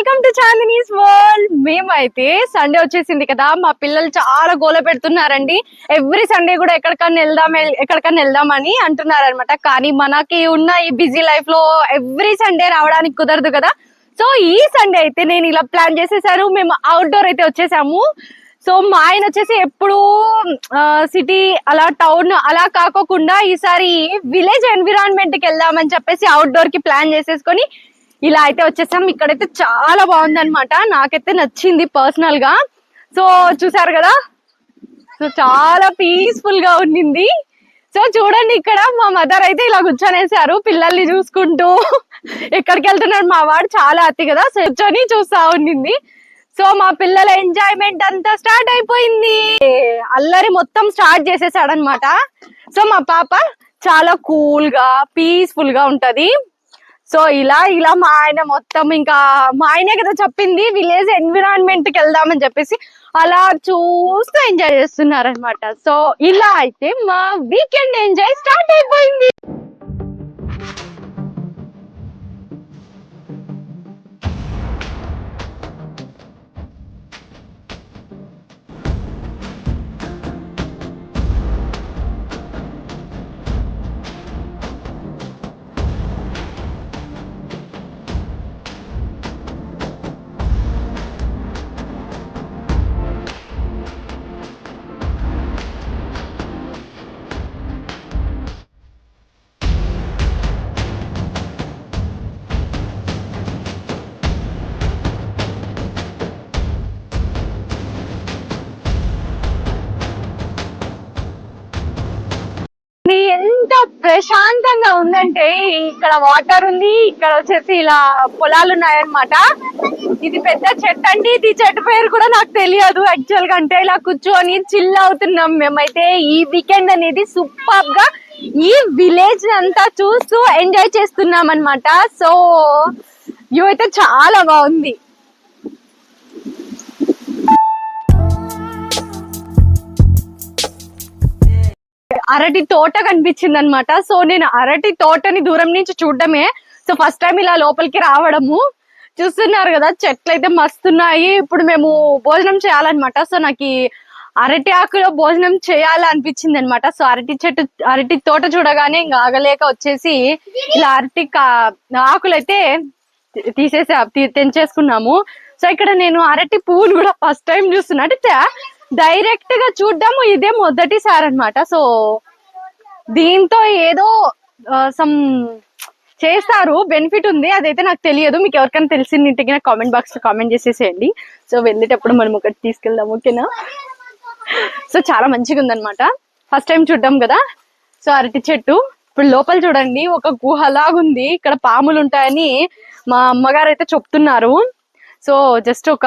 Welcome to Chandini's world మేమైతే Sunday వచ్చేసింది కదా మా పిల్లలు చాలా గోల పెడుతున్నారండి. ఎవ్రీ సండే కూడా ఎక్కడికన్నా వెళ్దాం ఎక్కడికన్నా వెళ్దామని అంటున్నారు అనమాట కానీ మనకి ఉన్న ఈ బిజీ లైఫ్లో ఎవ్రీ సండే రావడానికి కుదరదు కదా. సో ఈ సండే అయితే నేను ఇలా ప్లాన్ చేసేసాను. మేము అవుట్డోర్ అయితే వచ్చేసాము. సో మా ఆయన వచ్చేసి ఎప్పుడు సిటీ అలా టౌన్ అలా కాకోకుండా ఈసారి విలేజ్ ఎన్విరాన్మెంట్కి వెళ్దామని చెప్పేసి అవుట్డోర్కి ప్లాన్ చేసేసుకొని ఇలా అయితే వచ్చేసాం. ఇక్కడైతే చాలా బాగుంది అనమాట నాకైతే నచ్చింది పర్సనల్గా. సో చూసారు కదా? సో చాలా పీస్ఫుల్గా ఉండింది. సో చూడండి ఇక్కడ మా మదర్ అయితే ఇలా కూర్చొనేసారు పిల్లల్ని చూసుకుంటూ. ఎక్కడికి వెళ్తున్నారు మా వాడు చాలా అతి కదా. కూర్చొని చూస్తా ఉండింది. సో మా పిల్లల ఎంజాయ్మెంట్ అంతా స్టార్ట్ అయిపోయింది. అల్లరి మొత్తం స్టార్ట్ చేసేసాడు అనమాట సో మా పాప చాలా కూల్గా పీస్ఫుల్గా ఉంటది. సో ఇలా ఇలా మా ఆయన మొత్తం ఇంకా మా ఆయనే కదా చెప్పింది విలేజ్ ఎన్విరాన్మెంట్కి వెళ్దామని చెప్పేసి అలా చూస్తూ ఎంజాయ్ చేస్తున్నారు అనమాట సో ఇలా అయితే మా వీకెండ్ ఎంజాయ్ స్టార్ట్ అయిపోయింది. ప్రశాంతంగా ఉందంటే ఇక్కడ వాటర్ ఉంది ఇక్కడ వచ్చేసి ఇలా పొలాలు ఉన్నాయన్నమాట. ఇది పెద్ద చెట్టు అండి ఇది చెట్టు పేరు కూడా నాకు తెలియదు యాక్చువల్గా అంటే ఇలా కూర్చొని చిల్ అవుతున్నాం మేమైతే. ఈ వీకెండ్ అనేది సూపర్గా ఈ విలేజ్ అంతా చూస్తూ ఎంజాయ్ చేస్తున్నాం అన్నమాట సో వ్యూ అయితే చాలా బాగుంది. అరటి తోట కనిపించింది అనమాట సో నేను అరటి తోటని దూరం నుంచి చూడడమే. సో ఫస్ట్ టైం ఇలా లోపలికి రావడము. చూస్తున్నారు కదా చెట్లు అయితే మస్తున్నాయి. ఇప్పుడు మేము భోజనం చేయాలన్నమాట. సో నాకు అరటి ఆకులో భోజనం చేయాలనిపించింది అనమాట సో అరటి చెట్టు అరటి తోట చూడగానే ఇంకా ఆగలేక వచ్చేసి ఇలా అరటి ఆకులైతే ఆకులు అయితే తీసేసి తెంచేసుకున్నాము. సో ఇక్కడ నేను అరటి పువ్వును కూడా ఫస్ట్ టైం చూస్తున్నా. అంటే డైరెక్ట్గా చూడడము ఇదే మొదటిసారి అన్నమాట. సో దీంతో ఏదో సమ్ చేస్తారు బెనిఫిట్ ఉంది. అదైతే నాకు తెలియదు. మీకు ఎవరికైనా తెలిసింది ఇంటికి నాకు కామెంట్ బాక్స్లో కామెంట్ చేసేసేయండి. సో వెళ్ళేటప్పుడు మనం ఒకటి తీసుకెళ్దాం ఓకేనా? సో చాలా మంచిగా ఉందన్నమాట. ఫస్ట్ టైం చూడ్డాం కదా? సో అరటి చెట్టు. ఇప్పుడు లోపల చూడండి ఒక గుహ లాగుంది ఇక్కడ పాములు ఉంటాయని మా అమ్మగారు అయితే చెప్తున్నారు. సో జస్ట్ ఒక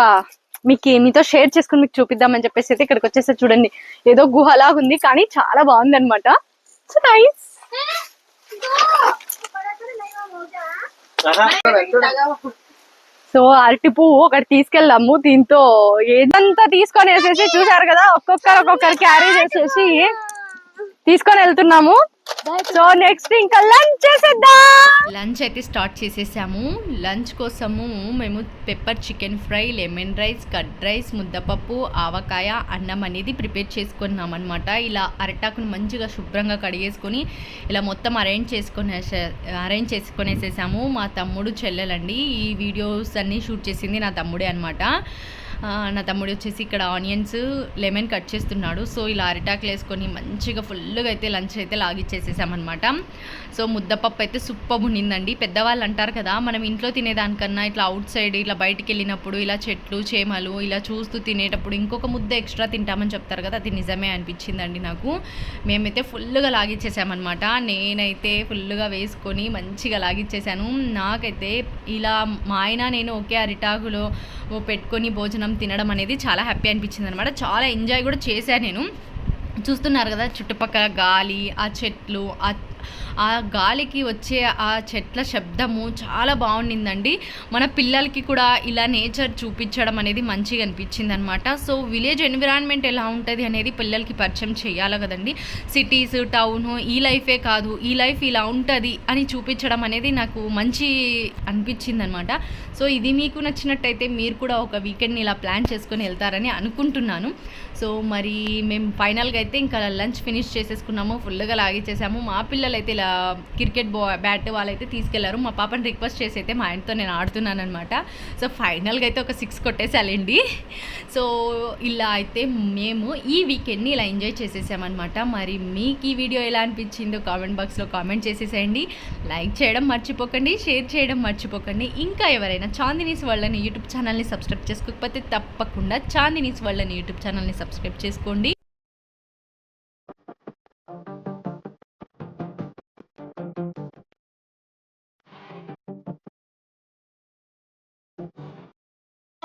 మీకు మీతో షేర్ చేసుకుని మీకు చూపిద్దామని చెప్పేసి అయితే ఇక్కడికి వచ్చేసి చూడండి. ఏదో గుహలాగా ఉంది కానీ చాలా బాగుంది అనమాట సో నైస్ సో అరటి పువ్వు ఒకటి తీసుకెళ్ళాము దీంతో ఏదంతా తీసుకొని వేసేసి చూసారు కదా? ఒక్కొక్కరు ఒక్కొక్కరు క్యారీ చేసేసి తీసుకొని వెళ్తున్నాము. సో నెక్స్ట్ ఇంకా లంచ్ చేసేద్దాం. లంచ్ అయితే స్టార్ట్ చేసేసాము. లంచ్ కోసము మేము pepper chicken fry lemon rice curd rice ముద్దపప్పు ఆవకాయ అన్నం అనేది ప్రిపేర్ చేసుకున్నాం అనమాట ఇలా అరటాకును మంచిగా శుభ్రంగా కడిగేసుకొని ఇలా మొత్తం అరేంజ్ చేసుకునేసే అరేంజ్ చేసుకునేసేసాము. మా తమ్ముడు చెల్లెలండి. ఈ వీడియోస్ అన్నీ షూట్ చేసింది నా తమ్ముడే అనమాట నా తమ్ముడు వచ్చేసి ఇక్కడ ఆనియన్స్ లెమన్ కట్ చేస్తున్నాడు. సో ఇలా అరిటాకులు వేసుకొని మంచిగా ఫుల్గా అయితే లంచ్ అయితే లాగిచ్చేసేసామన్నమాట. సో ముద్దపప్పు అయితే సూపర్ ఉండిందండి పెద్దవాళ్ళు అంటారు కదా మనం ఇంట్లో తినేదానికన్నా ఇట్లా అవుట్ సైడ్ ఇలా బయటికి వెళ్ళినప్పుడు ఇలా చెట్లు చేమలు ఇలా చూస్తూ తినేటప్పుడు ఇంకొక ముద్ద ఎక్స్ట్రా తింటామని చెప్తారు కదా అది నిజమే అనిపించిందండి నాకు. మేమైతే ఫుల్గా లాగిచ్చేసామన్నమాట. నేనైతే ఫుల్గా వేసుకొని మంచిగా లాగిచ్చేసాను. నాకైతే ఇలా మా ఆయన నేను ఒకే అరిటాకులో పెట్టుకొని భోజనం తినడం అనేది చాలా హ్యాపీ అనిపించింది అనమాట చాలా ఎంజాయ్ కూడా చేశాను నేను. చూస్తున్నారు కదా చుట్టుపక్కల గాలి ఆ చెట్లు ఆ ఆ గాలికి వచ్చే ఆ చెట్ల శబ్దము చాలా బాగుండిందండి. మన పిల్లలకి కూడా ఇలా నేచర్ చూపించడం అనేది మంచిగా అనిపించింది అనమాట సో విలేజ్ ఎన్విరాన్మెంట్ ఎలా ఉంటుంది అనేది పిల్లలకి పరిచయం చేయాలి కదండి. సిటీస్ టౌన్ ఈ లైఫే కాదు ఈ లైఫ్ ఇలా ఉంటుంది అని చూపించడం అనేది నాకు మంచి అనిపించింది అనమాట సో ఇది మీకు నచ్చినట్టయితే మీరు కూడా ఒక వీకెండ్ని ఇలా ప్లాన్ చేసుకొని వెళ్తారని అనుకుంటున్నాను. సో మరి మేము ఫైనల్గా అయితే ఇంకా లంచ్ ఫినిష్ చేసేసుకున్నాము ఫుల్గా లాగేసేసాము. మా పిల్లలు అయితే ఇలా క్రికెట్ బా బ్యాట్ వాళ్ళైతే తీసుకెళ్ళారు. మా పాపని రిక్వెస్ట్ చేసి అయితే మా ఆయనతో నేను ఆడుతున్నాను అనమాట సో ఫైనల్గా అయితే ఒక సిక్స్ కొట్టేసాలండి సో ఇలా అయితే మేము ఈ వీకెండ్ని ఇలా ఎంజాయ్ చేసేసామన్నమాట. మరి మీకు ఈ వీడియో ఎలా అనిపించిందో కామెంట్ బాక్స్లో కామెంట్ చేసేసేయండి. లైక్ చేయడం మర్చిపోకండి షేర్ చేయడం మర్చిపోకండి. ఇంకా ఎవరైనా చాందినీస్ వాళ్ళని యూట్యూబ్ ఛానల్ని సబ్స్క్రైబ్ చేసుకోకపోతే తప్పకుండా చాందినీస్ వాళ్ళని యూట్యూబ్ ఛానల్ని సబ్స్క్రైబ్ చేసుకోండి.